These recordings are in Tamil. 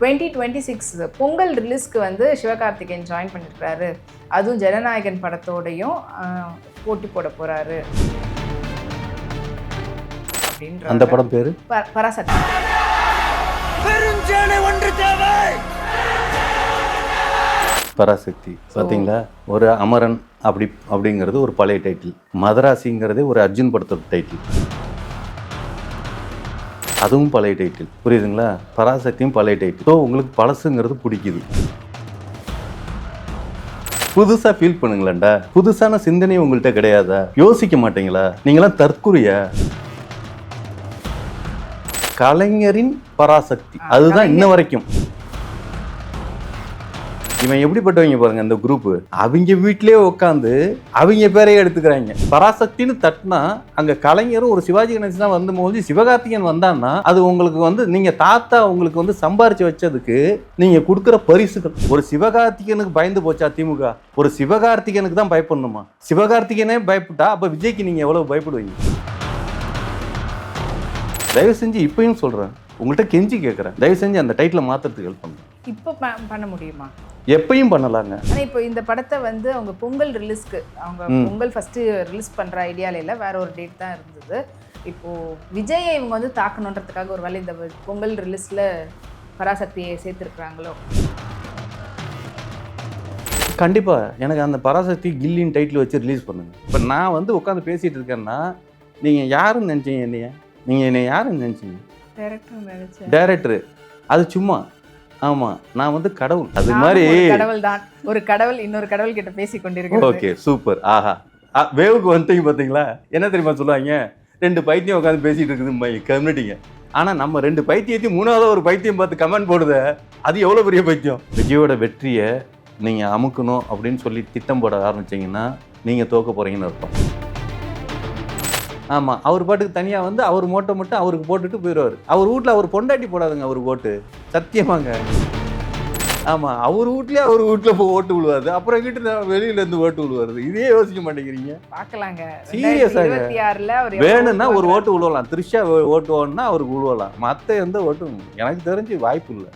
டுவெண்ட்டி டுவெண்ட்டி சிக்ஸ் பொங்கல் ரிலீஸ்க்கு வந்து சிவகார்த்திகேயன் ஜாயின் பண்ணியிருக்கிறாரு அதுவும் ஜனநாயகன் படத்தோடையும் போட்டி போட போறாரு. அப்படின்ற அந்த படம் பேர்? ப- பராசக்தி. பராசக்தி. பார்த்தீங்களா ஒரு அமரன் அப்படி அப்படிங்கிறது ஒரு பழைய டைட்டில் மதராசிங்கிறதே ஒரு அர்ஜுன் படத்தோட டைட்டில் அதுவும் பழைய டைட்டில் புரியுதுங்களா? பராசக்தியும் பழைய டைட்டில் ஸோ உங்களுக்கு பழசுங்கிறது பிடிக்குது. புதுசாக ஃபீல் பண்ணுங்களேன்டா. புதுசான சிந்தனை உங்கள்கிட்ட கிடையாதா? யோசிக்க மாட்டீங்களா? நீங்களாம் தற்குறியா கலைஞரின் பராசக்தி. அதுதான் இன்ன வரைக்கும். இவன் எப்படிப்பட்டவங்க பாருங்க இந்த குரூப் அவங்க வீட்டிலேயே உட்காந்து அவங்க பேரையே எடுத்துக்கிறாங்க. பராசக்தின்னு தட்டினா அங்க கலைஞரும் ஒரு சிவாஜி கணேசன் வந்து போது சிவகார்த்திகன் வந்தான்னா அது உங்களுக்கு வந்து நீங்க தாத்தா உங்களுக்கு வந்து சம்பாரிச்சு வச்சதுக்கு நீங்க கொடுக்குற பரிசுகள். ஒரு சிவகார்த்திகனுக்கு பயந்து போச்சா திமுக? ஒரு சிவகார்த்திகனுக்கு தான் பயப்படணுமா? சிவகார்த்திகனே பயப்பட்டா அப்ப விஜய்க்கு நீங்க எவ்வளவு பயப்படுவீங்க? தயவு செஞ்சு இப்பயும் சொல்றேன். உங்கள்கிட்ட கெஞ்சி கேட்குறேன் தயவு செஞ்சு அந்த டைட்டில் மாத்துறதுக்கு ஹெல்ப் பண்ணுங்க. இப்போ பண்ண முடியுமா? எப்பயும் பண்ணலாங்க. ஆனா இப்போ இந்த படத்தை வந்து அவங்க பொங்கல் ரிலீஸ்க்கு அவங்க. பொங்கல் ஃபர்ஸ்ட் ரிலீஸ் பண்ற ஐடியால இல்ல வேற ஒரு டேட் தான் இருந்தது. இப்போ விஜயை இவங்க வந்து தாக்கணுன்றதுக்காக ஒரு வேளை இந்த பொங்கல் ரிலீஸ்ல பராசக்தியை சேர்த்திருக்கிறாங்களோ? கண்டிப்பா. எனக்கு அந்த பராசக்தி கில்லின் டைட்டில் வச்சு ரிலீஸ் பண்ணுங்க. இப்போ நான் வந்து உட்காந்து பேசிட்டு இருக்கேன்னா நீங்க யாருன்னு நினைச்சீங்க என்னைய? நீங்க என்னை யாருன்னு நினைச்சீங்க? டேரக்டர் டைரக்டர் அது சும்மா. ஆமா நான் வந்து கடவுள். அது மாதிரி கடவுள் தான் ஒரு கடவுள் இன்னொரு கடவுள் கிட்ட பேசி கொண்டிருக்கிறது ஓகே சூப்பர். ஆஹா. ஆ, வேவுக்கு வந்துட்டீங்க பார்த்தீங்களா என்ன தெரியுமா சொல்லுவாங்க? ரெண்டு பைத்தியம் உட்காந்து பேசிட்டு இருக்குது கம்யூனிட்டிங்க ஆனா நம்ம ரெண்டு பைத்தியத்தையும் மூணாவது ஒரு பைத்தியம் பார்த்து கமெண்ட் போடுத அது எவ்வளவு பெரிய பைத்தியம்? விஜயோட வெற்றியை நீங்க அமுக்கணும் அப்படின்னு சொல்லி திட்டம் போட ஆரம்பிச்சீங்கன்னா நீங்க தோக்க போறீங்கன்னு அர்த்தம். ஆமா அவர் பாட்டுக்கு தனியா வந்து அவர் மோட்டை மட்டும் அவருக்கு போட்டுட்டு போயிடுவார். அவர் வீட்ல அவர் பொண்டாட்டி போடாதுங்க அவர் ஓட்டு சத்தியமாங்க. ஆமா அவர் வீட்லயே அவர் வீட்ல போய் ஓட்டு விழுவாது அப்புறம் எங்கிட்ட நான் வெளியில இருந்து ஓட்டு விழுவாரு. இதே யோசிக்க மாட்டேங்கிறீங்க. பார்க்கலாங்க எவ்வளவு வேணும்னா ஒரு ஓட்டு விழுவலாம். த்ரிஷா ஓட்டு ஓடனா அவருக்கு விழுவலாம். மற்ற எந்த ஓட்டும் எனக்கு தெரிஞ்சு வாய்ப்பு இல்லை.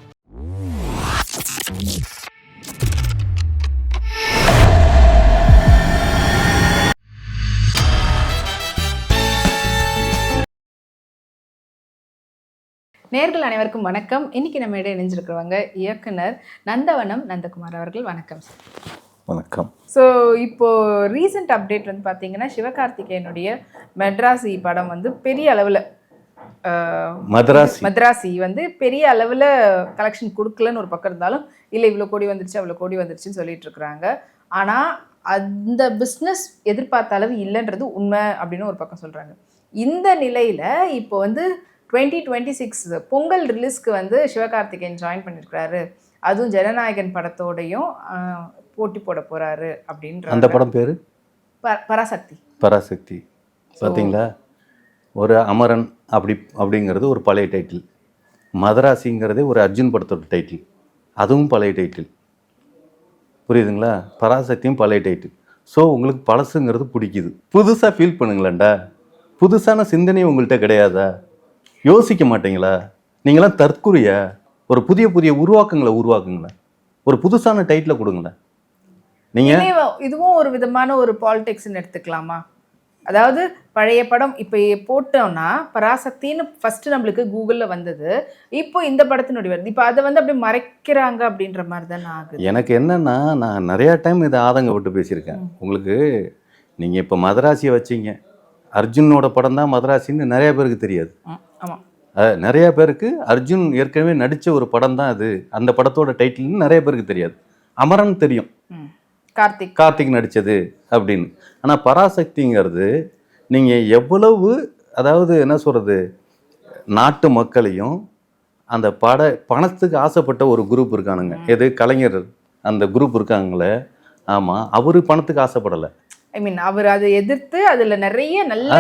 நேர்கள் அனைவருக்கும் வணக்கம். இன்னைக்கு நம்ம இடையே இணைஞ்சிருக்கிறவங்க இயக்குனர் நந்தவனம் நந்தகுமார் அவர்கள். வணக்கம் சார் வணக்கம். ஸோ இப்போ ரீசெண்ட் அப்டேட் வந்து பார்த்தீங்கன்னா சிவகார்த்திகேயனுடைய மெட்ராசி படம் வந்து பெரிய அளவில் மதராசி. மദ്രാசி வந்து பெரிய அளவில் கலெக்ஷன் கொடுக்கலன்னு ஒரு பக்கம் இருந்தாலும் இல்லை இவ்வளோ கோடி வந்துருச்சு அவ்வளோ கோடி வந்துருச்சுன்னு சொல்லிட்டு இருக்கிறாங்க. ஆனால் அந்த பிஸ்னஸ் எதிர்பார்த்த அளவு இல்லைன்றது உண்மை அப்படின்னு ஒரு பக்கம் சொல்கிறாங்க இந்த நிலையில் இப்போ வந்து டுவெண்ட்டி டுவெண்ட்டி சிக்ஸ் பொங்கல் ரிலீஸ்க்கு வந்து சிவகார்த்திகேயன் ஜாயின் பண்ணியிருக்கிறாரு அதுவும் ஜனநாயகன் படத்தோடையும் போட்டி போட போறாரு அப்படின்ற அந்த படம் பேரு? ப- பராசக்தி. பராசக்தி. பார்த்தீங்களா ஒரு அமரன் அப்படி அப்படிங்கிறது ஒரு பழைய டைட்டில் மதராசிங்கிறதே ஒரு அர்ஜுன் படத்தோட டைட்டில் அதுவும் பழைய டைட்டில் புரியுதுங்களா? பராசக்தியும் பழைய டைட்டில் ஸோ உங்களுக்கு பழசுங்கிறது பிடிக்குது. புதுசாக ஃபீல் பண்ணுங்களேன்டா. புதுசான சிந்தனை உங்கள்கிட்ட கிடையாதா? யோசிக்க மாட்டீங்களா? நீங்களாம் தற்குறியா ஒரு புதிய புதிய உருவாக்கங்களை உருவாக்குங்களேன். ஒரு புதுசான டைட்டில் கொடுங்களேன். நீங்கள் இதுவே- இதுவும் ஒரு விதமான ஒரு பாலிடிக்ஸ்னு எடுத்துக்கலாமா? அதாவது பழைய படம் இப்போ போட்டோம்னா பராசக்தின்னு ஃபர்ஸ்ட் நம்மளுக்கு கூகுளில் வந்தது. இப்போ இந்த படத்தினுடைய வருது. இப்போ அதை வந்து அப்படியே மறைக்கிறாங்க அப்படின்ற மாதிரி தானே ஆகுது. எனக்கு என்னன்னா நான் நிறையா டைம் இதை ஆதங்கப்பட்டு பேசியிருக்கேன். ம். உங்களுக்கு நீங்கள் இப்போ மதராசியை வச்சீங்க. அர்ஜுனோட படம் தான் மதராசின்னு நிறைய பேருக்கு தெரியாது. ம், ஆமா. அஹ், நிறைய பேருக்கு அர்ஜுன் ஏற்கனவே நடித்த ஒரு படம் தான் அது. அந்த படத்தோட டைட்டில்னு நிறைய பேருக்கு தெரியாது. அமரன் தெரியும். கார்த்திக். கார்த்திக் நடித்தது அப்படின்னு. ஆனால் பராசக்திங்கிறது நீங்கள் எவ்வளவு அதாவது என்ன சொல்கிறது நாட்டு மக்களையும் அந்த பட பணத்துக்கு ஆசைப்பட்ட ஒரு குரூப் இருக்கானுங்க. எது கலைஞர் அந்த குரூப் இருக்காங்களே. ஆமாம் அவரு பணத்துக்கு ஆசைப்படலை. ஐ மீன் அவர் அதை எதிர்த்து அதுல நிறைய நல்ல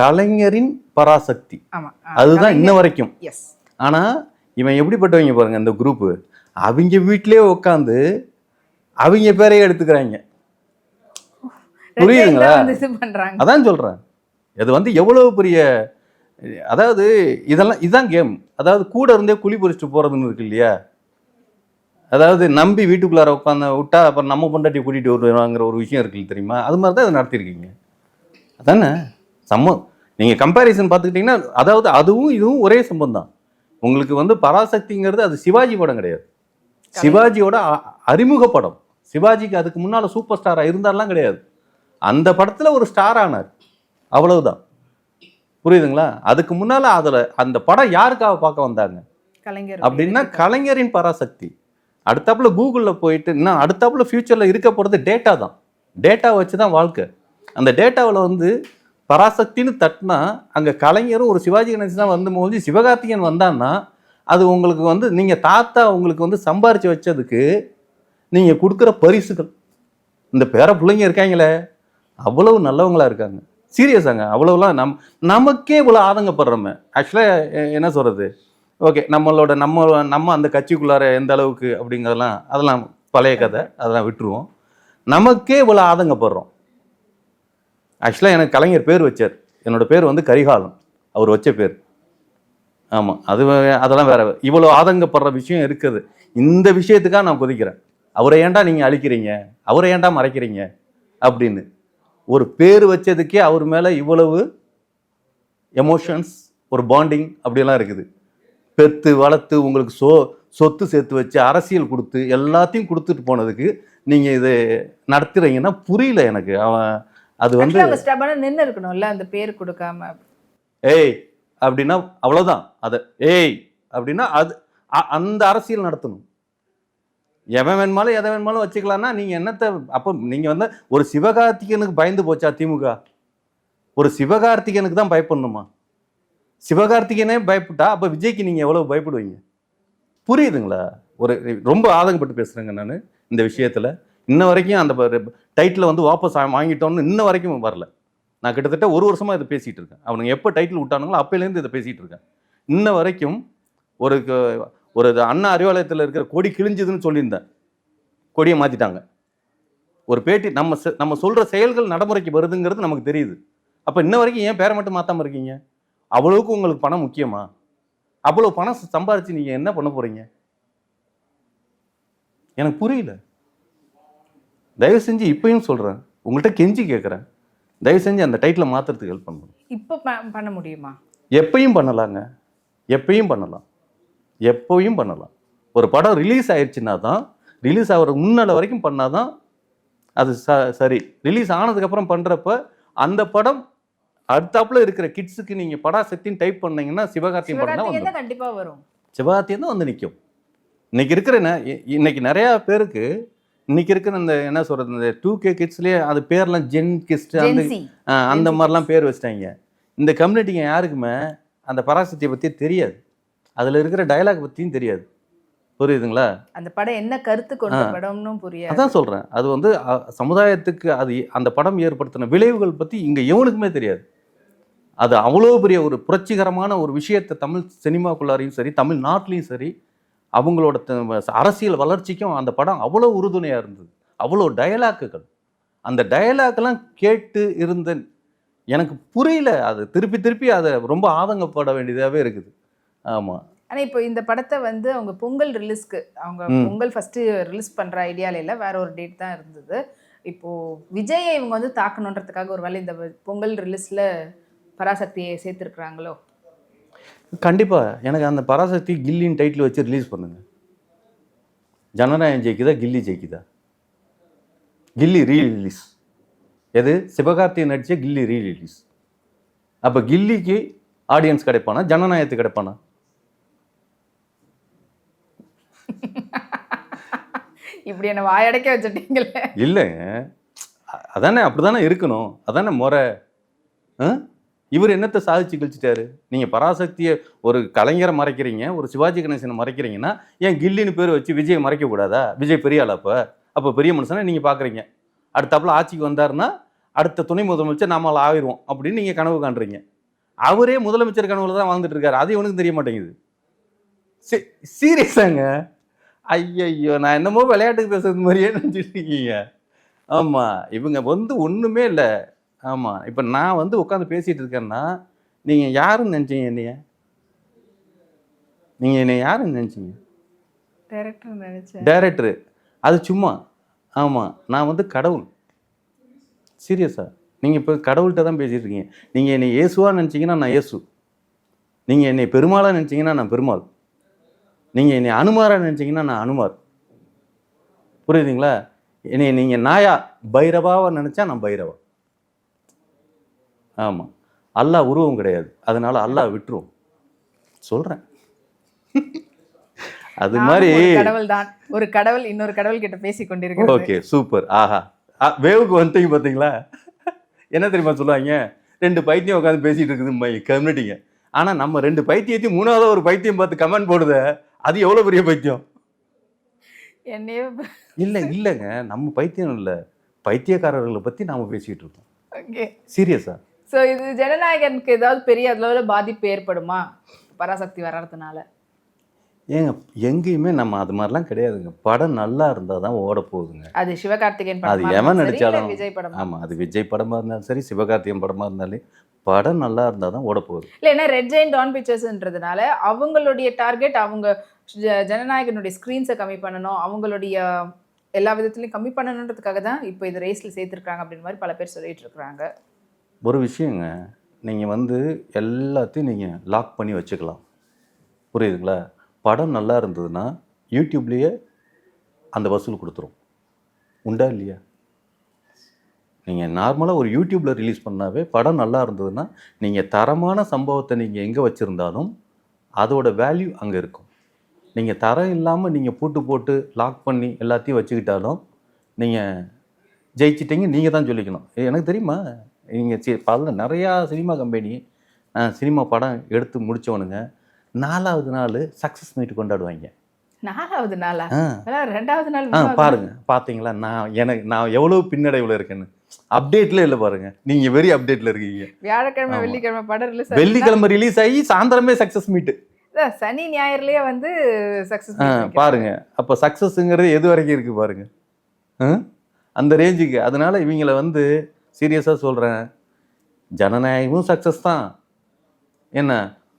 கலைஞரின் பராசக்தி. அதுதான் இன்ன வரைக்கும். எஸ் ஆனால் இவன் எப்படிப்பட்டவங்க பாருங்க இந்த குரூப்பு அவங்க வீட்டிலேயே உட்காந்து அவங்க பேரையே எடுத்துக்கிறாங்க. புரியுதுங்களா? அதான் சொல்கிறேன் இது வந்து எவ்வளவு பெரிய அதாவது இதெல்லாம் இதுதான் கேம் அதாவது கூட இருந்தே குழி பறிச்சுட்டு போகிறதுன்னு இருக்கு இல்லையா? அதாவது நம்பி வீட்டுக்குள்ளார உட்காந்து விட்டா அப்புறம் நம்ம பொண்டாட்டி கூட்டிகிட்டு வருவாங்கிற ஒரு விஷயம் இருக்குல்ல தெரியுமா? அது மாதிரி தான் இதை நடத்திருக்கீங்க அதானே? சம்ம நீங்கள் கம்பேரிசன் பார்த்துக்கிட்டிங்கன்னா அதாவது அதுவும் இதுவும் ஒரே சம்பவம் தான். உங்களுக்கு வந்து பராசக்திங்கிறது அது சிவாஜி படம் கிடையாது. சிவாஜியோட அறிமுக படம். சிவாஜிக்கு அதுக்கு முன்னால் சூப்பர் ஸ்டாராக இருந்தாலாம் கிடையாது. அந்த படத்தில் ஒரு ஸ்டார் ஆனார். அவ்வளவுதான். புரியுதுங்களா? அதுக்கு முன்னால் அதில் அந்த படம் யாருக்காக பார்க்க வந்தாங்க? கலைஞர். அப்படின்னா கலைஞரின் பராசக்தி. அடுத்தாப்புல கூகுளில் போயிட்டு இன்னும் அடுத்தாப்புல ஃபியூச்சரில் இருக்க போகிறது டேட்டா தான். டேட்டா வச்சு தான் வாழ்க்கை. அந்த டேட்டாவில் வந்து பராசக்தின்னு தட்டினா அங்கே கலைஞரும் ஒரு சிவாஜி கணேசன் தான் வந்து மோதி சிவகார்த்திகேயன் வந்தான்னா அது உங்களுக்கு வந்து நீங்கள் தாத்தா உங்களுக்கு வந்து சம்பாரித்து வச்சதுக்கு நீங்கள் கொடுக்குற பரிசுகள். இந்த பேர பிள்ளைங்க இருக்காங்களே அவ்வளவு நல்லவங்களா இருக்காங்க. சீரியஸாங்க அவ்வளோலாம் நம் நமக்கே இவ்வளோ ஆதங்கப்படுறோமே. ஆக்சுவலாக என்ன சொல்கிறது ஓகே நம்மளோட நம்ம நம்ம அந்த கட்சிக்குள்ளார எந்த அளவுக்கு அப்படிங்கிறதெல்லாம் அதெல்லாம் பழைய கதை அதெல்லாம் விட்டுருவோம். நமக்கே இவ்வளோ ஆதங்கப்படுறோம். ஆக்சுவலாக எனக்கு கலைஞர் பேர் வச்சார். என்னோடய பேர் வந்து கரிகாலன். அவர் வச்ச பேர். ஆமாம் அது அதெல்லாம் வேற இவ்வளோ ஆதங்கப்படுற விஷயம் இருக்குது. இந்த விஷயத்துக்காக நான் கொதிக்கிறேன். அவரை ஏன்டா நீங்கள் அழிக்கிறீங்க? அவரை ஏன்டா மறைக்கிறீங்க? அப்படின்னு. ஒரு பேர் வச்சதுக்கே அவர் மேலே இவ்வளவு எமோஷன்ஸ் ஒரு பாண்டிங் அப்படிலாம் இருக்குது. பெத்து வளர்த்து உங்களுக்கு சொ சொத்து சேர்த்து வச்சு அரசியல் கொடுத்து எல்லாத்தையும் கொடுத்துட்டு போனதுக்கு நீங்கள் இது நடத்துறீங்கன்னா புரியல எனக்கு. அவன் அது வந்து நின்று இருக்கணும்ல அந்த பேர் கொடுக்காம. ஏய் அப்படின்னா அவ்வளோதான் அதை ஏய் அப்படின்னா அது அந்த அரசியல் நடத்தணும். எவன் வேணுமாலும் எதை வேணுமாலும் வச்சுக்கலாம்னா நீங்கள் என்னத்தை அப்போ நீங்கள் வந்து ஒரு சிவகார்த்திகனுக்கு பயந்து போச்சா திமுக? ஒரு சிவகார்த்திகனுக்கு தான் பயப்படணுமா? சிவகார்த்திகனே பயப்பட்டா அப்போ விஜய்க்கு நீங்கள் எவ்வளோ பயப்படுவீங்க? புரியுதுங்களா? ஒரு ரொம்ப ஆதங்கப்பட்டு பேசுகிறேங்க நான் இந்த விஷயத்தில். இன்ன வரைக்கும் அந்த டைட்டில் வந்து வாபஸ் வாங்கிட்டோன்னு வாங்கிட்டோம்னு இன்ன வரைக்கும் வரல. நான் கிட்டத்தட்ட ஒரு வருஷமாக இதை பேசிகிட்டு இருக்கேன். அவனுங்க எப்போ டைட்டில் விட்டானுங்களோ அப்போலேருந்து இதை பேசிகிட்டு இருக்கேன். இன்ன வரைக்கும் ஒரு ஒரு அண்ணா அறிவாலயத்தில் இருக்கிற கொடி கிழிஞ்சுதுன்னு சொல்லியிருந்தேன். கொடியை மாற்றிட்டாங்க ஒரு பேட்டி நம்ம செ- நம்ம சொல்கிற செயல்கள் நடைமுறைக்கு வருதுங்கிறது நமக்கு தெரியுது. அப்போ இன்ன வரைக்கும் ஏன் பேரை மட்டும் மாற்றாமல் இருக்கீங்க? அவ்வளவுக்கு உங்களுக்கு பணம் முக்கியமா? அவ்வளோ பணம் சம்பாரிச்சு நீங்கள் என்ன பண்ண போகிறீங்க எனக்கு புரியல. தயவு செஞ்சு இப்பயும் சொல்கிறேன் உங்கள்கிட்ட கெஞ்சி கேட்குறேன் தயவு செஞ்சு அந்த டைட்டிலை மாற்றுறதுக்கு ஹெல்ப் பண்ணுங்க இப்போ பண்ண முடியுமா? எப்பயும் பண்ணலாங்க. எப்பயும் பண்ணலாம். எப்பயும் பண்ணலாம். ஒரு படம் ரிலீஸ் ஆயிடுச்சுன்னா தான் ரிலீஸ் ஆகிற முன்னால வரைக்கும் பண்ணாதான் அது ச சரி. ரிலீஸ் ஆனதுக்கப்புறம் பண்ணுறப்ப அந்த படம் அடுத்தாப்புல இருக்கிற கிட்ஸுக்கு நீங்கள் படாசக்தின்னு டைப் பண்ணீங்கன்னா சிவகார்த்தியம் படம் தான் கண்டிப்பா வரும். சிவகார்த்தியம் தான் வந்து நிற்கும் இன்னைக்கு இருக்கிற இன்னைக்கு நிறையா பேருக்கு இன்னைக்கு இருக்கிற இந்த என்ன சொல்கிறது இந்த டூ கே கிட்ஸ்லேயே அது பேர்லாம் ஜென் கிஸ்ட் அந்த அந்த மாதிரிலாம் பேர் வச்சிட்டாங்க. இந்த கம்யூனிட்டிங்க யாருக்குமே அந்த பராசக்தியை பற்றி தெரியாது. அதில் இருக்கிற டயலாக் பற்றியும் தெரியாது. புரியுதுங்களா? அந்த படம் என்ன கருத்து கொண்ட. படம்னு புரியாது. அதான் சொல்கிறேன் அது வந்து சமுதாயத்துக்கு அது அந்த படம் ஏற்படுத்தின விளைவுகள் பற்றி இங்கே எவனுக்குமே தெரியாது. அது அவ்வளோ பெரிய ஒரு புரட்சிகரமான ஒரு விஷயத்தை தமிழ் சினிமாக்குள்ளாரையும் சரி தமிழ் நாட்டிலையும் சரி அவங்களோட த- அரசியல் வளர்ச்சிக்கும் அந்த படம் அவ்வளோ உறுதுணையாக இருந்தது. அவ்வளோ டயலாக்குகள் அந்த டயலாக்லாம் கேட்டு இருந்த எனக்கு புரியல. அது திருப்பி திருப்பி அதை ரொம்ப ஆதங்கப்பட வேண்டியதாகவே இருக்குது. ஆமாம் ஆனா இப்போ இந்த படத்தை வந்து அவங்க பொங்கல் ரிலீஸ்க்கு அவங்க. பொங்கல் ஃபர்ஸ்ட் ரிலீஸ் பண்ற ஐடியால இல்ல வேற ஒரு டேட் தான் இருந்தது. இப்போ விஜயை இவங்க வந்து தாக்கணுன்றதுக்காக ஒரு வேளை இந்த பொங்கல் ரிலீஸ்ல பராசக்தியை சேர்த்திருக்கிறாங்களோ? கண்டிப்பாக எனக்கு அந்த பராசக்தி கில்லின் டைட்டில் வச்சு ரிலீஸ் பண்ணுங்க. ஜனநாயகம் ஜெயிக்குதா? கில்லி ஜெயிக்குதா? கில்லி ரீ ரிலீஸ் எது? சிவகார்த்திகேயன் நடிச்ச கில்லி ரீ ரிலீஸ் அப்போ கில்லிக்கு ஆடியன்ஸ் கிடைப்பானா? ஜனநாயகத்துக்கு கிடைப்பானா? இப்படி என்ன வாயடைக்க வச்சுட்டீங்கல்ல இல்லைங்க. அதானே? அப்படிதானே இருக்கணும். அதானே முறை. ஆ? இவர் என்னத்தை சாதிச்சு கழிச்சிட்டாரு? நீங்கள் பராசக்தியை ஒரு கலைஞரை மறைக்கிறீங்க ஒரு சிவாஜி கணேசனை மறைக்கிறீங்கன்னா ஏன் கில்லின்னு பேர் வச்சு விஜய் மறைக்க கூடாதா? விஜய் பெரிய ஆளா அப்போ? அப்போ பெரிய மனுஷனை நீங்கள் பார்க்குறீங்க அடுத்தாப்புல ஆட்சிக்கு வந்தாருன்னா அடுத்த துணை முதலமைச்சர் நாம ஆயிடுவோம் அப்படின்னு நீங்கள் கனவு காண்றீங்க. அவரே முதலமைச்சர் கனவுல தான் வாழ்ந்துட்டு இருக்காரு. அது இவனுக்கு தெரிய மாட்டேங்குது. சீரியஸாங்க ஐயையோ நான் என்னமோ விளையாட்டுக்கு பேசுறது மாதிரியே நினச்சிட்டு இருக்கீங்க. ஆமாம் இவங்க வந்து ஒன்றுமே இல்லை. ஆமாம் இப்போ நான் வந்து உட்காந்து பேசிகிட்டு இருக்கேன்னா நீங்கள் யாருன்னு நினச்சிங்க என்னைய? நீங்கள் என்னை யாருன்னு நினச்சிங்க? டைரக்டர் நினைச்சேன். டைரக்டரு அது சும்மா. ஆமாம் நான் வந்து கடவுள். சீரியஸா நீங்கள் இப்போ கடவுள்கிட்ட தான் பேசிட்டு இருக்கீங்க. நீங்கள் என்னை இயேசுவா நினச்சிங்கன்னா நான் இயேசு. நீங்கள் என்னை பெருமாளாக நினச்சிங்கன்னா நான் பெருமாள். நீங்கள் என்னை அனுமாரா நினச்சிங்கன்னா நான் அனுமார். புரியுதுங்களா? என்னை நீங்கள் நாயா? பைரவாவை நினச்சா நான் பைரவா. ஆமாம் அல்லாஹ் உருவம் கிடையாது. அதனால அல்லாஹ் விட்டுரும். சொல்கிறேன் அது மாதிரி கடவுள் தான். ஒரு கடவுள் இன்னொரு கடவுள் கிட்ட பேசி கொண்டிருக்கிறது. Okay super. ஆஹா. வேவுக்கு வந்துட்டீங்க பார்த்தீங்களா என்ன தெரியுமா சொல்லுவாங்க? ரெண்டு பைத்தியம் உட்காந்து பேசிட்டு இருக்குது மை கம்யூனிட்டிங்க ஆனால் நம்ம ரெண்டு பைத்தியத்தையும் மூணாவது ஒரு பைத்தியம் பார்த்து கமெண்ட் போடுத அது எவ்வளோ பெரிய பைத்தியம்? என்னையே இல்லை இல்லைங்க. நம்ம பைத்தியம் இல்லை. பைத்தியக்காரர்களை பற்றி நாம பேசிகிட்டு இருக்கோம். ஓகே. சீரியஸா ஸோ இது ஜனநாயகனுக்கு ஏதாவது பெரிய அளவில் பாதிப்பு ஏற்படுமா? பராசக்தி வர்றதுனால? ஏங்க எங்கேயுமே நம்ம அது மாதிரிலாம் கிடையாதுங்க. படம் நல்லா இருந்தால் தான் ஓட போகுதுங்க. அது சிவகார்த்திகேயன் அது எவன் நடிச்சாலும் விஜய் படம்? ஆமாம் அது விஜய் படமாக இருந்தாலும் சரி சிவகார்த்திகேயன் படமாக இருந்தாலும் படம் நல்லா இருந்தால் தான் ஓட போகுது. இல்ல ஏன்னா ரெட் ஜெயின் டான் பிக்சர்ஸ்ன்றதுனால அவங்களுடைய டார்கெட் அவங்க ஜனநாயகனுடைய ஸ்க்ரீன்ஸை கம்மி பண்ணணும் அவங்களுடைய எல்லா விதத்துலையும் கம்மி பண்ணணுன்றதுக்காக தான் இப்போ இது ரேஸில் சேர்த்துருக்காங்க அப்படின்னு மாதிரி பல பேர் சொல்லிட்டு இருக்காங்க ஒரு விஷயங்க நீங்கள் வந்து எல்லாத்தையும் நீங்கள் லாக் பண்ணி வச்சுக்கலாம். புரியுதுங்களா? படம் நல்லா இருந்ததுன்னா யூடியூப்லேயே அந்த வசூல் கொடுத்துரும். உண்டா இல்லையா? நீங்கள் நார்மலாக ஒரு யூடியூப்பில் ரிலீஸ் பண்ணாவே படம் நல்லா இருந்ததுன்னா நீங்கள் தரமான சம்பவத்தை நீங்கள் எங்கே வச்சுருந்தாலும் அதோட வேல்யூ அங்கே இருக்கும். நீங்கள் தரம் இல்லாமல் நீங்கள் பூட்டு போட்டு லாக் பண்ணி எல்லாத்தையும் வச்சுக்கிட்டாலும் நீங்கள் ஜெயிச்சிட்டிங்க நீங்கள் தான் சொல்லிக்கணும் எனக்கு தெரியுமா? நீங்கள் சி பல நிறையா சினிமா கம்பெனி சினிமா படம் எடுத்து முடித்தவனுங்க நாலாவது நாள் சக்ஸஸ் மீட் கொண்டாடுவாங்க. நாலாவது நாளா? ரெண்டாவது நாள் ஆ. பாருங்க. பார்த்தீங்களா நான் எனக்கு நான் எவ்வளோ பின்னடைவில் இருக்கேன்னு. அப்டேட்ல இல்லை பாருங்க. நீங்கள் வெரி அப்டேட்டில் இருக்கீங்க. வியாழக்கிழமை. வெள்ளிக்கிழமை படம் ரிலீஸ் வெள்ளிக்கிழமை ரிலீஸ் ஆகி சாயந்தரமே சக்ஸஸ் மீட்டு சனி ஞாயிறுலயே வந்து சக்சஸ் ஆ பாருங்க. அப்போ சக்ஸஸ்ங்கிறது எது வரைக்கும் இருக்கு பாருங்க? அந்த ரேஞ்சுக்கு அதனால இவங்கள வந்து சீரியஸாக சொல்கிறேன் ஜனநாயகமும் சக்ஸஸ் தான். என்ன?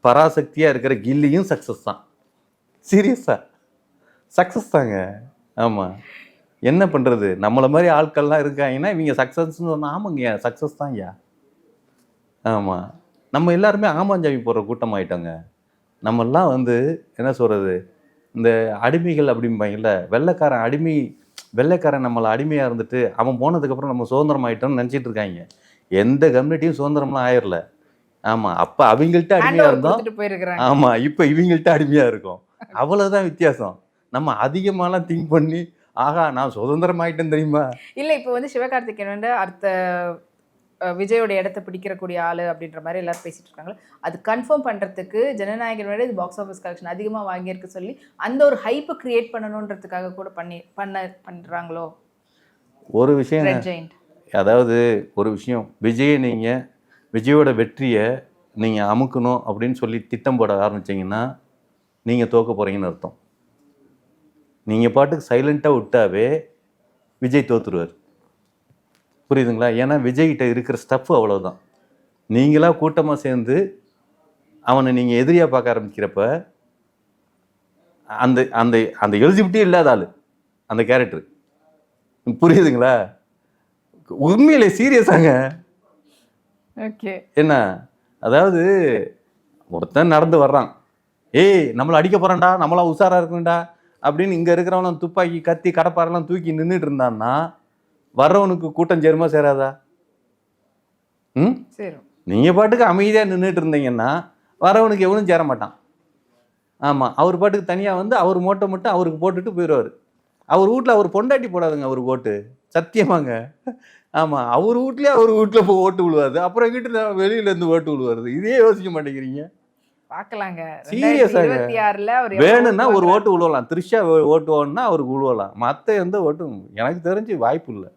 பராசக்தியாக இருக்கிற கில்லியும் சக்ஸஸ் தான். சீரியஸா சக்ஸஸ் தாங்க. ஆமாம் என்ன பண்ணுறது நம்மளை மாதிரி ஆட்கள்லாம் இருக்காங்கன்னா இவங்க சக்ஸஸ்ன்னு சொன்னால் ஆமாங்க சக்ஸஸ் தான் ஐயா. ஆமாம் நம்ம எல்லாருமே ஆமாஞ்சாமி போடுற கூட்டம் ஆகிட்டோங்க நம்மெல்லாம் வந்து என்ன சொல்கிறது இந்த அடிமைகள் அப்படிம்பாங்கல்ல வெள்ளைக்காரன் அடிமை வெள்ளைக்காரன் நம்மளை அடிமையாக இருந்துட்டு அவன் போனதுக்கப்புறம் நம்ம சுதந்திரம் ஆயிட்டோம்னு நினச்சிட்டு இருக்காங்க. எந்த கம்யூனிட்டியும் சுதந்திரம்லாம் ஆயிரல. ஆமாம் அப்போ அவங்கள்ட்ட அடிமையாக இருந்தோம். ஆமாம் இப்போ இவங்கள்ட்ட அடிமையாக இருக்கும். அவ்வளோதான் வித்தியாசம். நம்ம அதிகமாலாம் திங்க் பண்ணி ஆகா நான் சுதந்திரம் ஆயிட்டேன் தெரியுமா? இல்ல இப்போ வந்து சிவகார்த்திகேயன் வந்து அடுத்த விஜயோட இடத்த பிடிக்கிறக்கூடிய ஆளு அப்படின்ற மாதிரி எல்லாரும் பேசிட்டு இருக்காங்க. அது கன்ஃபார்ம் பண்றதுக்கு ஜனநாயகன் விட இது பாக்ஸ் ஆஃபீஸ் கலெக்ஷன் அதிகமா வாங்கியிருக்கு சொல்லி அந்த ஒரு ஹைப்பை கிரியேட் பண்ணணுன்றதுக்காக கூட பண்ணி பண்ண பண்றாங்களோ? ஒரு விஷயம் அதாவது ஒரு விஷயம். விஜயை நீங்கள் விஜயோட வெற்றியை நீங்கள் அமுக்கணும் அப்படின்னு சொல்லி திட்டம் போட ஆரம்பிச்சீங்கன்னா நீங்கள் தோக்க போகிறீங்கன்னு அர்த்தம். நீங்கள் பாட்டுக்கு சைலண்ட்டாக விட்டாவே விஜய் தோத்துருவார். புரியுதுங்களா? ஏன்னா விஜய்கிட்ட இருக்கிற ஸ்டஃப் அவ்வளோதான் நீங்களா கூட்டமாக சேர்ந்து அவனை நீங்கள் எதிரியாக பார்க்க ஆரம்பிக்கிறப்ப அந்த அந்த அந்த எலிஜிபிலிட்டியே இல்லாத ஆள் அந்த கேரக்டர் புரியுதுங்களா? உண்மையிலே சீரியஸாங்க ஓகே என்ன? அதாவது ஒருத்தன் நடந்து வர்றான். ஏய் நம்மளை அடிக்க போறான்டா நம்மளாம் உஷாரா இருக்கணும்டா அப்படின்னு இங்க இருக்கிறவனும் துப்பாக்கி கத்தி கடப்பாரெல்லாம் தூக்கி நின்றுட்டு இருந்தான்னா வர்றவனுக்கு கூட்டம் சேருமா சேராதா? ம்? சரி நீங்க பாட்டுக்கு அமைதியா நின்றுட்டு இருந்தீங்கன்னா வரவனுக்கு எவனும் சேர மாட்டான். ஆமா அவர் பாட்டுக்கு தனியா வந்து அவர் மூட்டை மட்டும் அவருக்கு போட்டுட்டு போயிடுவார் அவர் வீட்ல அவர் பொண்டாட்டி போடாதுங்க அவர் ஓட்டு. சத்தியமாங்க. ஆமா அவர் வீட்லயே அவர் வீட்ல போய் ஓட்டு விழுவாது அப்புறம் எங்கிட்ட வெளியில இருந்து ஓட்டு விழுவாரு? இதே யோசிக்க மாட்டேங்கிறீங்க. பார்க்கலாங்க எவ்வளவு வேணும்னா ஒரு? ஓட்டு விழுவலாம். த்ரிஷா ஓட்டு ஓடனா அவருக்கு விழுவலாம். மற்ற எந்த ஓட்டும் எனக்கு தெரிஞ்சு வாய்ப்பு இல்லை.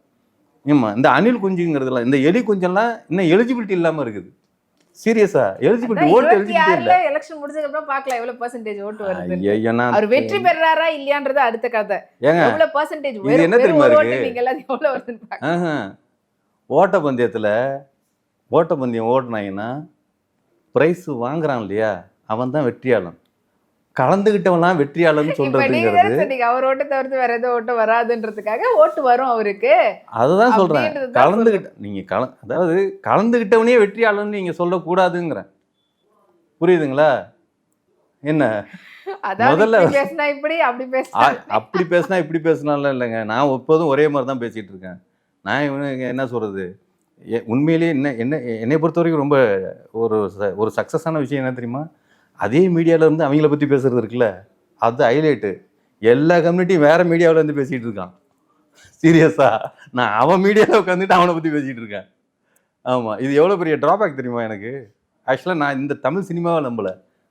ஆமா இந்த அணில் குஞ்சுங்கிறதுலாம் இந்த எலி குஞ்செல்லாம் இன்னும் எலிஜிபிலிட்டி இல்லாம இருக்குது. சீரியஸா எலிஜிபிலிட்டி ஓட்டு எலிஜிபிலிட்டி இல்லை. எலெக்ஷன் முடிஞ்சதுக்கு அப்புறம் பார்க்கலாம் எவ்வளவு பெர்சன்டேஜ் ஓட்டு வருது ஐயா நான் அவர் வெற்றி பெறாரா இல்லையான்றது அடுத்த கதை. ஏங்க எவ்வளவு பெர்சன்டேஜ் இது என்ன தெரியுமா இருக்கு? நீங்க எல்லாம் எவ்வளவு வருதுன்னு பாக்க ஆஹா. ஓட்டப்பந்தயத்தில் ஓட்டப்பந்தயம் ஓடினாங்கன்னா ப்ரைஸ் வாங்குறான் இல்லையா? அவன் தான் வெற்றியாளன். கலந்துகிட்டவன்லாம் வெற்றியாளர்னு சொல்றதுங்கிறது அவர் ஓட்டு தவிர்த்து வேற எதுவும் ஓட்டு வராதுன்றதுக்காக ஓட்டு வரும் அவருக்கு. அதுதான் சொல்றேன். கலந்துகிட்ட நீங்க கல அதாவது கலந்துகிட்டவனே வெற்றியாளர்னு நீங்க சொல்லக்கூடாதுங்கிறேன் புரியுதுங்களா? என்ன? முதல்ல- இப்படி அப்படி பேசினா அப்படி பேசினா இப்படி பேசினாலும் இல்லைங்க. நான் எப்போதும் ஒரே மாதிரி தான் பேசிட்டு இருக்கேன். நான் இவனுக்கு என்ன சொல்றது? உண்மையிலேயே என்ன என்ன என்னை பொறுத்த வரைக்கும் ரொம்ப ஒரு ஒரு சக்ஸஸான விஷயம் என்ன தெரியுமா? அதே மீடியால இருந்து அவங்கள பத்தி பேசுறது இருக்குல்ல? அது ஹைலைட்டு எல்லா கம்யூனிட்டியும் வேற மீடியாவில் இருந்து பேசிட்டு இருக்கான். சீரியஸா நான் அவன் மீடியாவில் உட்காந்துட்டு அவனை பத்தி பேசிட்டு இருக்கேன். ஆமா. இது எவ்வளோ பெரிய டிராபேக் தெரியுமா எனக்கு? ஆக்சுவலாக நான் இந்த தமிழ் சினிமாவை நம்பல.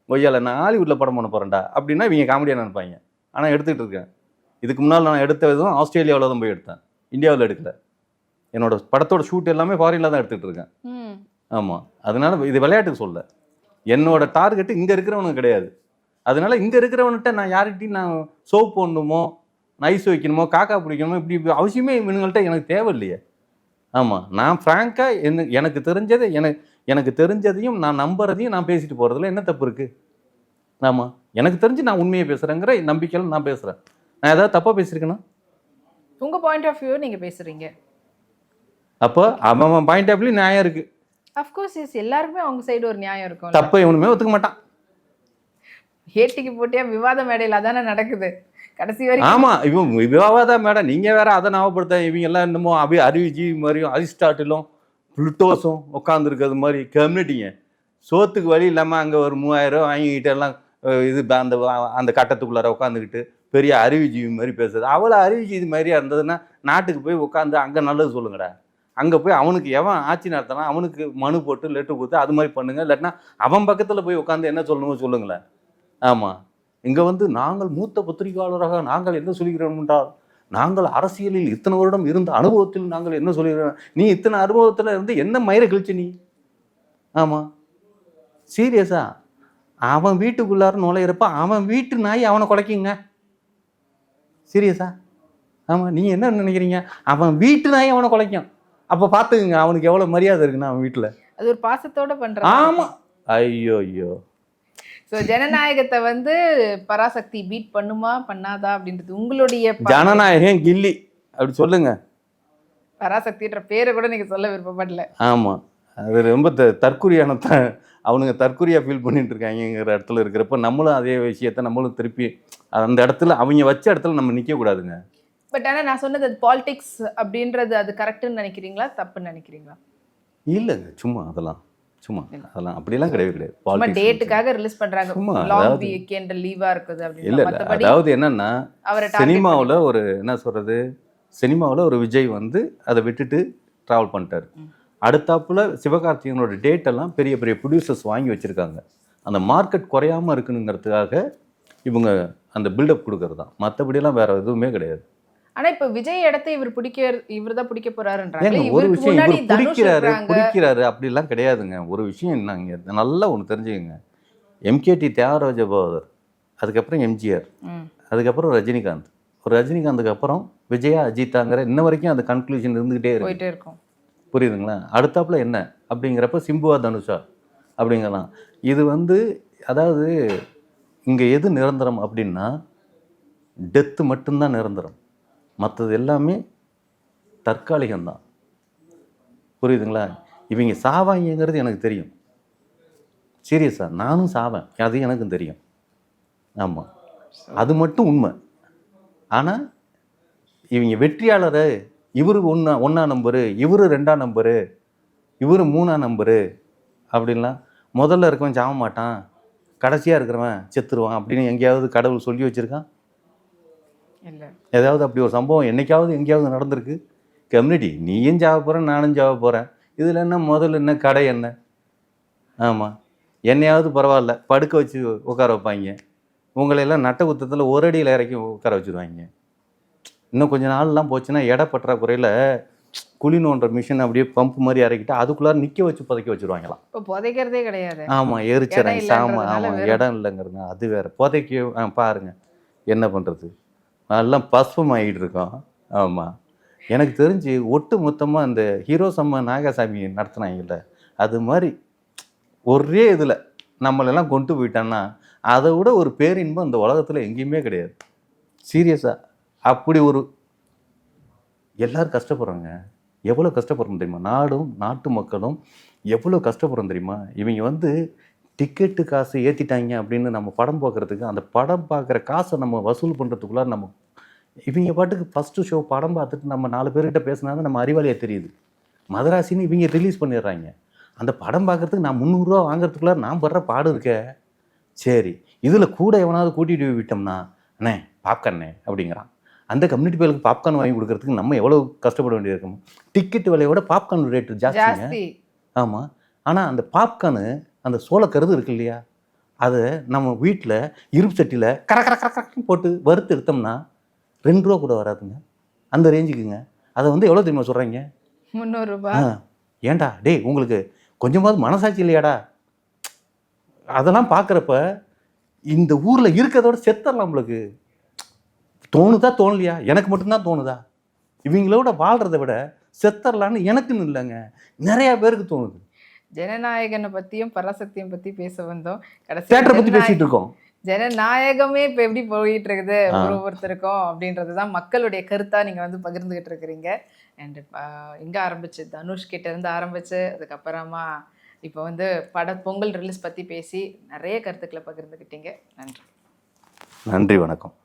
கொய்யால நான் ஹாலிவுட்ல படம் பண்ண போறேன்டா அப்படின்னா இவங்க காமெடியாக நினைப்பாங்க. ஆனால் எடுத்துக்கிட்டு இருக்கேன். இதுக்கு முன்னால் நான் எடுத்ததும் ஆஸ்திரேலியாவில் தான் போய் எடுத்தேன். இந்தியாவில் எடுக்கல. என்னோட படத்தோட ஷூட் எல்லாமே ஃபாரின்ல தான் எடுத்துகிட்டு இருக்கேன். ஆமாம் அதனால இது விளையாட்டுக்கு சொல்ல என்னோட டார்கெட் இங்கே இருக்கிறவனுக்கு கிடையாது. அதனால இங்கே இருக்கிறவன்கிட்ட நான் யார்கிட்டையும் நான் சோப் போடணுமோ நைஸ் வைக்கணுமோ காக்கா பிடிக்கணுமோ இப்படி அவசியமே இவனுங்கள்ட்ட எனக்கு தேவையில்லையே. ஆமாம் நான் ஃப்ராங்காக என்ன எனக்கு தெரிஞ்சதை எனக்கு எனக்கு தெரிஞ்சதையும் நான் நம்புறதையும் நான் பேசிட்டு போகிறதுல என்ன தப்பு இருக்குது ஆமாம் எனக்கு தெரிஞ்சு நான் உண்மையை பேசுகிறேங்கிற நம்பிக்கையில் நான் பேசுகிறேன் நான் ஏதாவது தப்பாக பேசியிருக்கேன்னா உங்க பாயிண்ட் ஆஃப் வியூ நீங்க பேசுறீங்க. அப்போ அவன் பாயிண்ட் ஆஃப் வியூ நியாயம் இருக்குது அஃப்கோர்ஸ் எஸ் எல்லாருக்குமே அவங்க சைடு ஒரு நியாயம் இருக்கும் தப்பை இவனுமே ஒத்துக்க மாட்டான். ஏட்டிக்கு போட்டியா விவாத மேடையில் அதானே நடக்குது. கடைசி வரைக்கும் ஆமா இவன் விவாதா மேடம் நீங்க வேற அதை ஞாபகப்படுத்த இவங்க எல்லாம் என்னமோ அபி அறிவிஜி மாதிரியும் அரிஸ்டாட்டிலும் புளுட்டோஸும் உட்காந்துருக்கிறது மாதிரி கம்யூனிட்டிங்க சோத்துக்கு வழி இல்லாமல் அங்கே ஒரு மூவாயிரம் வாங்கிக்கிட்டு எல்லாம் இது அந்த அந்த கட்டத்துக்குள்ளார உட்காந்துக்கிட்டு பெரிய அறிவுஜீவி மாதிரி பேசுறது. அவ்வளோ அறிவுஜீவி மாதிரியா இருந்ததுன்னா நாட்டுக்கு போய் உட்காந்து அங்கே நல்லது சொல்லுங்கடா. அங்கே போய் அவனுக்கு எவன் ஆட்சி நடத்தினா அவனுக்கு மனு போட்டு லெட்டர் கொடுத்து அது மாதிரி பண்ணுங்க. இல்லாட்டினா அவன் பக்கத்தில் போய் உட்காந்து என்ன சொல்லணுமோ சொல்லுங்களேன். ஆமாம் இங்கே வந்து நாங்கள் மூத்த பத்திரிகையாளராக நாங்கள் என்ன சொல்கிறோம் என்றால் நாங்கள் அரசியலில் இத்தனை வருடம் இருந்த அனுபவத்தில் நாங்கள் என்ன சொல்கிறோம்? நீ இத்தனை அனுபவத்தில் இருந்து என்ன மயிரை கழிச்சு நீ? ஆமாம் சீரியஸா அவன் வீட்டுக்குள்ளார நுழையிறப்ப அவன் வீட்டு நாய் அவனை குலைக்குங்க. சீரியஸா ஆமாம் நீங்கள் என்ன நினைக்கிறீங்க? அவன் வீட்டு நாய் அவனை குலைக்கும். அப்போ பார்த்துக்குங்க அவனுக்கு எவ்வளோ மரியாதை இருக்குன்னா அவன் வீட்டில். அது ஒரு பாசத்தோட பண்றாங்க ஆமாம் ஐயோ ஐயோ சோ ஜனநாயகத்தை வந்து பராசக்தி பீட் பண்ணுமா பண்ணாதா அப்படின்றது உங்களுடைய ஜனநாயகம் கில்லி. அப்படி சொல்லுங்க. பராசக்தின்ற பேரை கூட நீங்க சொல்ல விருப்பப்படல. ஆமாம் அது ரொம்ப த தற்குறியான த அவனுங்க தற்குறியாக ஃபீல் பண்ணிட்டு இருக்காங்கங்கிற இடத்துல இருக்கிறப்ப நம்மளும் அதே விஷயத்த நம்மளும் திருப்பி அந்த இடத்துல அவங்க வச்ச இடத்துல நம்ம நிற்கக்கூடாதுங்க பட் ஆனா நான் சொன்னது அது பாலிடிக்ஸ் அப்படின்றது அது கரெக்ட்னு நினைக்கிறீங்களா? தப்புன்னு நினைக்கிறீங்களா? இல்லைங்க சும்மா அதெல்லாம் சும்மா அதெல்லாம் அப்படிலாம் கிடையவே கிடையாது. சும்மா டேட்டுக்காக ரிலீஸ் பண்றாங்க. சும்மா, லாங் அதாவது- வீக்கெண்ட் லீவா இருக்குது இல்ல அப்படின்னு இல்ல மத்தபடி அதாவது என்னன்னா சினிமாவில் ஒரு என்ன சொல்றது சினிமாவில் ஒரு விஜய் வந்து அதை விட்டுட்டு ட்ராவல் பண்ணிட்டாரு. அடுத்தாப்புல சிவகார்த்திகேயனோட டேட் எல்லாம் பெரிய பெரிய ப்ரொடியூசர்ஸ் வாங்கி வச்சிருக்காங்க. அந்த மார்க்கெட் குறையாம இருக்கணுங்கிறதுக்காக இவங்க அந்த பில்டப் கொடுக்கறது தான் மற்றபடியெல்லாம் வேற எதுவுமே கிடையாது. ஆனா இப்ப விஜய் இடத்தை இவர் பிடிக்க இவர் தான் பிடிக்க போறாருன்றாங்க ஒரு விஷயம் இவர் பிடிக்கிறாரு பிடிக்கிறாரு அப்படிலாம் கிடையாதுங்க. ஒரு விஷயம் என்னங்க நல்லா ஒன்று தெரிஞ்சுக்கங்க. எம்கேடி தியாகராஜ பாதர் அதுக்கப்புறம் எம்ஜிஆர். அதுக்கப்புறம் ரஜினிகாந்த். ஒரு ரஜினிகாந்துக்கு அப்புறம் விஜயா அஜித்தாங்கிற இன்ன வரைக்கும் அந்த கன்க்ளூஷன் இருந்துகிட்டே இருக்கு. இருக்கும். புரியுதுங்களா? அடுத்தாப்புல என்ன? அப்படிங்கிறப்ப சிம்புவா தனுஷா அப்படிங்கலாம். இது வந்து அதாவது இங்கே எது நிரந்தரம் அப்படின்னா டெத்து மட்டும்தான் நிரந்தரம். மற்றது எல்லாமே தற்காலிகம்தான். புரியுதுங்களா? இவங்க சாவாங்கிறது எனக்கு தெரியும். சீரியஸாக நானும் சாவேன். அது எனக்கும் தெரியும். ஆமாம் அது மட்டும் உண்மை. ஆனால் இவங்க வெற்றியாளரை இவரு ஒன்றா ஒன்றா நம்பரு இவரு ரெண்டாம் நம்பரு இவரு மூணாம் நம்பரு அப்படின்லாம். முதல்ல இருக்கவன் சாக மாட்டான். கடைசியாக இருக்கிறவன் செத்துருவான் அப்படின்னு எங்கேயாவது கடவுள் சொல்லி வச்சுருக்கான். ஏதாவது அப்படி ஒரு சம்பவம் என்னைக்காவது எங்கேயாவது நடந்திருக்கு? கம்யூனிட்டி நீயும் சாவ போகிறேன் நானும் சாவ போகிறேன் இதில் என்ன முதல்ல என்ன கடை என்ன? ஆமாம் என்னையாவது பரவாயில்ல படுக்க வச்சு உட்கார வைப்பாங்க. உங்களையெல்லாம் நட்ட குத்தத்தில் ஒரு அடியில் இறக்கி உட்கார வச்சுருவாங்க. இன்னும் கொஞ்ச நாள்லாம் போச்சுன்னா எடை பற்றாக்குறையில் குழி நோண்டுற மிஷின் அப்படியே பம்ப் மாதிரி இறக்கிட்டு அதுக்குள்ளார நிற்க வச்சு புதைக்க வச்சுருவாங்களாம். இப்ப புதைக்கிறதே கிடையாது. ஆமாம் எரிச்சறேன் இடம் சாமா இல்லைன்றதுனால ஆமாம் இடம் இல்லைங்கிறங்க அது வேற. புதைக்க ஆ பாருங்க. என்ன பண்ணுறது எல்லாம் பஸ்பம் ஆகிட்டு இருக்கோம் ஆமாம் எனக்கு தெரிஞ்சு ஒட்டு மொத்தமாக அந்த ஹீரோ சம்ம நாகசாமி நடத்துனாங்கல்ல அது மாதிரி ஒரே இதில் நம்மளெல்லாம் கொண்டு போயிட்டான்னா அதை விட ஒரு பேரின்பம் இந்த உலகத்தில் எங்கேயுமே கிடையாது. சீரியஸாக அப்படி ஒரு எல்லோரும் கஷ்டப்படுறாங்க. எவ்வளோ கஷ்டப்படுறோம் தெரியுமா? நாடும் நாட்டு மக்களும் எவ்வளோ கஷ்டப்படுறோம் தெரியுமா? இவங்க வந்து டிக்கெட்டு காசு ஏற்றிட்டாங்க அப்படின்னு நம்ம படம் பார்க்குறதுக்கு அந்த படம் பார்க்குற காசை நம்ம வசூல் பண்ணுறதுக்குள்ள நம்ம இவங்க பாட்டுக்கு ஃபஸ்ட்டு ஷோ படம் பார்த்துட்டு நம்ம நாலு பேர்கிட்ட பேசினா நம்ம அறிவாளியாக தெரியுது. மதராசின்னு இவங்க ரிலீஸ் பண்ணிடுறாங்க. அந்த படம் பார்க்குறதுக்கு நான் முந்நூறுரூவா வாங்குறதுக்குள்ள நான் படுற பாடு இருக்கே. சரி இதில் கூட எவனாவது கூட்டிகிட்டு போய் விட்டோம்னா அண்ணே பாப்கார்னே அப்படிங்கிறான். அந்த கம்யூனிட்டி பேருக்கு பாப்கார்ன் வாங்கி கொடுக்கறதுக்கு நம்ம எவ்வளோ கஷ்டப்பட வேண்டியிருக்கும் டிக்கெட் விலையோட பாப்கார்ன் ரேட்டு ஜாஸ்திங்க. ஜாஸ்தி. ஆமாம் ஆனால் அந்த பாப்கார்னு அந்த சோளக்கருது இருக்கு இல்லையா? அதை நம்ம வீட்டில் இரும்பு சட்டியில் கர கர கர கரன்னு போட்டு வறுத்து எடுத்தோம்னா ரெண்டு ரூபா கூட வராதுங்க. அந்த ரேஞ்சுக்குங்க. அதை வந்து எவ்வளோ தெரியுமா சொல்கிறீங்க முந்நூறு ஆ. ரூபாய் ஏன்டா? டேய் உங்களுக்கு கொஞ்சமாவது மனசாட்சி இல்லையாடா? அதெல்லாம் பார்க்குறப்ப இந்த ஊரில் இருக்கிறதோட செத்தரலாம் நம்மளுக்கு தோணுதா தோணலையா? எனக்கு மட்டும்தான் தோணுதா? இவங்களோட வாழ்கிறத விட செத்தரலான்னு எனக்குன்னு இல்லைங்க. நிறையா பேருக்கு தோணுது. ஜனநாயகனை பத்தியும் பராசக்தியும் பத்தி பேச வந்தோம். கடைசி பற்றி பேசிகிட்டு இருக்கோம் ஜனநாயகமே இப்ப எப்படி போயிட்டு இருக்குது. ஒரு ஒருத்தருக்கும் அப்படின்றது தான் மக்களுடைய கருத்தா நீங்க வந்து பகிர்ந்துகிட்டு இருக்கிறீங்க. அண்ட் எங்க ஆரம்பிச்சு? தனுஷ் கிட்ட இருந்து ஆரம்பிச்சு அதுக்கப்புறமா இப்போ வந்து பட பொங்கல் ரிலீஸ் பத்தி பேசி நிறைய கருத்துக்களை பகிர்ந்துக்கிட்டீங்க நன்றி. நன்றி வணக்கம்.